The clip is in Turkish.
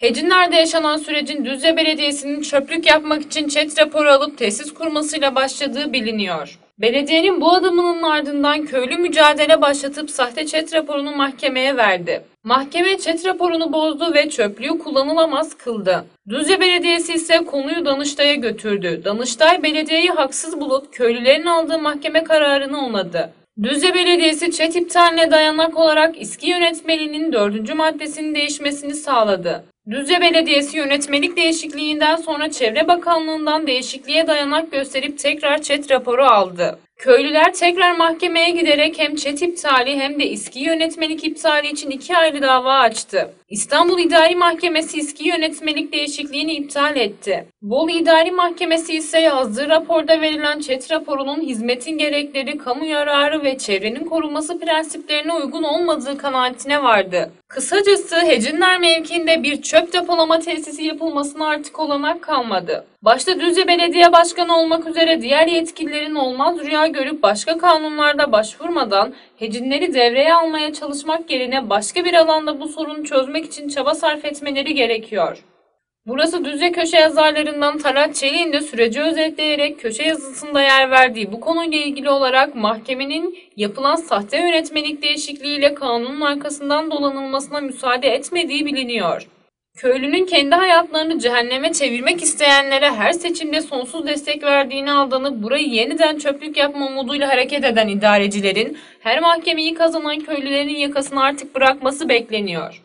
Hecinler'de yaşanan sürecin Düzce Belediyesi'nin çöplük yapmak için çet raporu alıp tesis kurmasıyla başladığı biliniyor. Belediyenin bu adımının ardından köylü mücadele başlatıp sahte çet raporunu mahkemeye verdi. Mahkeme çet raporunu bozdu ve çöplüğü kullanılamaz kıldı. Düzce Belediyesi ise konuyu Danıştay'a götürdü. Danıştay belediyeyi haksız bulup köylülerin aldığı mahkeme kararını onadı. Düzce Belediyesi çet iptaline dayanak olarak İSKİ yönetmeliğinin 4. maddesinin değişmesini sağladı. Düzce Belediyesi yönetmelik değişikliğinden sonra Çevre Bakanlığı'ndan değişikliğe dayanak gösterip tekrar çet raporu aldı. Köylüler tekrar mahkemeye giderek hem çet iptali hem de İSKİ yönetmelik iptali için iki ayrı dava açtı. İstanbul İdari Mahkemesi İSKİ yönetmelik değişikliğini iptal etti. Bolu İdari Mahkemesi ise yazdığı raporda verilen çet raporunun hizmetin gerekleri, kamu yararı ve çevrenin korunması prensiplerine uygun olmadığı kanaatine vardı. Kısacası Hecinler mevkiinde bir çöp depolama tesisi yapılmasına artık olanak kalmadı. Başta Düzce Belediye Başkanı olmak üzere diğer yetkililerin olmaz rüya görüp başka kanunlarda başvurmadan hecinleri devreye almaya çalışmak yerine başka bir alanda bu sorunu çözmek için çaba sarf etmeleri gerekiyor. Burası Düzce köşe yazarlarından Talat Çelik'in de süreci özetleyerek köşe yazısında yer verdiği bu konuyla ilgili olarak mahkemenin yapılan sahte yönetmelik değişikliğiyle kanunun arkasından dolanılmasına müsaade etmediği biliniyor. Köylünün kendi hayatlarını cehenneme çevirmek isteyenlere her seçimde sonsuz destek verdiğini aldanıp burayı yeniden çöplük yapma umuduyla hareket eden idarecilerin her mahkemeyi kazanan köylülerin yakasını artık bırakması bekleniyor.